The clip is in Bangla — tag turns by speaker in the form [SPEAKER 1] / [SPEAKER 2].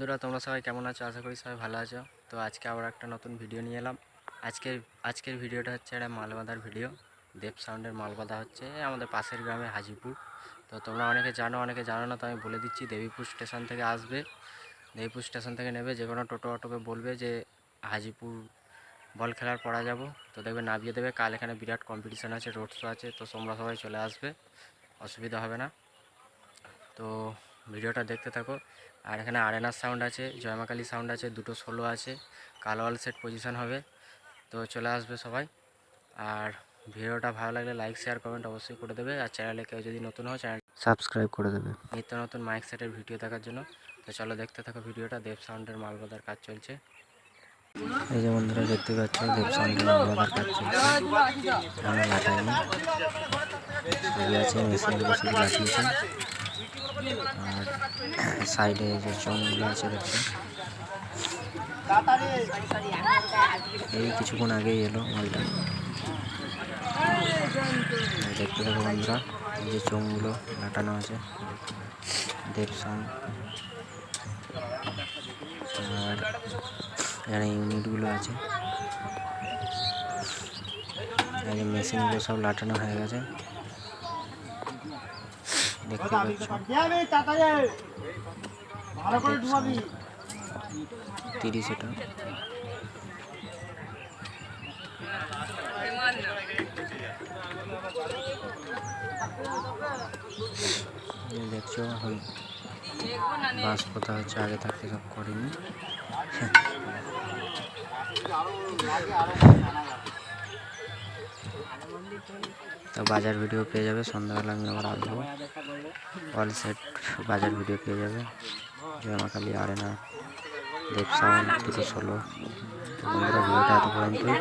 [SPEAKER 1] বন্ধুরা, তোমরা সবাই কেমন আছো? আশা করি সবাই ভালো আছো। তো আজকে আবার একটা নতুন ভিডিও নিয়ে এলাম। আজকের আজকের ভিডিওটা হচ্ছে একটা মাল বাঁধার ভিডিও। দেব সাউন্ডের মাল বাঁধা হচ্ছে আমাদের পাশের গ্রামে হাজিপুর। তো তোমরা অনেকে জানো অনেকে জানো না, তো আমি বলে দিচ্ছি, দেবীপুর স্টেশন থেকে আসবে। দেবীপুর স্টেশন থেকে নেবে, যে কোনো টোটো অটোকে বলবে যে, হাজিপুর বল খেলার পড়া যাব। তো দেখবে নামিয়ে দেবে। কাল এখানে বিরাট কম্পিটিশান আছে রোড শো আছে, তো তোমরা সবাই চলে আসবে। অসুবিধা হবে না। তো ভিডিওটা দেখতে থাকো। আর এখানে আরেনার সাউন্ড আছে জয়মাকালী সাউন্ড আছে দুটো সোলো আছে কালোয়াল সেট পজিশন হবে। তো চলে আসবে সবাই। আর ভিডিওটা ভালো লাগলে লাইক শেয়ার কমেন্ট অবশ্যই করে দেবে। আর চ্যানেলে কেউ যদি নতুন হয় চ্যানেল সাবস্ক্রাইব করে দেবে। নিত্য নতুন মাইক সেটের ভিডিও দেখার জন্য। তো চলো দেখতে থাকো ভিডিওটা দেব সাউন্ডের মালবাদার কাজ চলছে। এই যে বন্ধুরা দেখতে পাচ্ছ দেব সাউন্ডের মালবাদার কাজ চলছে। আছে মেশিনগুলো শুধু লাগিয়েছে। আর সাইডে যে চংগুলো আছে দেখছ এই কিছুক্ষণ আগেই এলো মালটা। দেখতে থাকো বন্ধুরা যে চোঙগুলো লাটানো আছে। দেব সাউন্ড আর এখানে ইউনিটগুলো আছে। মেশিনগুলো সব লাটানো হয়ে গেছে। দেখতে পাচ্ছ। তিরিশ এটা। এই দেখছ এখন বাস কোথা হচ্ছে আগে থাকতে সব করেনি। তো বাজার ভিডিও পেয়ে যাবে, সন্ধ্যাবেলা আমি আবার আসব। অল সেট বাজার ভিডিও পেয়ে যাবে। জয়মাকালী আরেনা দেব সাউন্ড দুটো ষোলো। বন্ধুরা, ভিডিওটা এত পর্যন্তই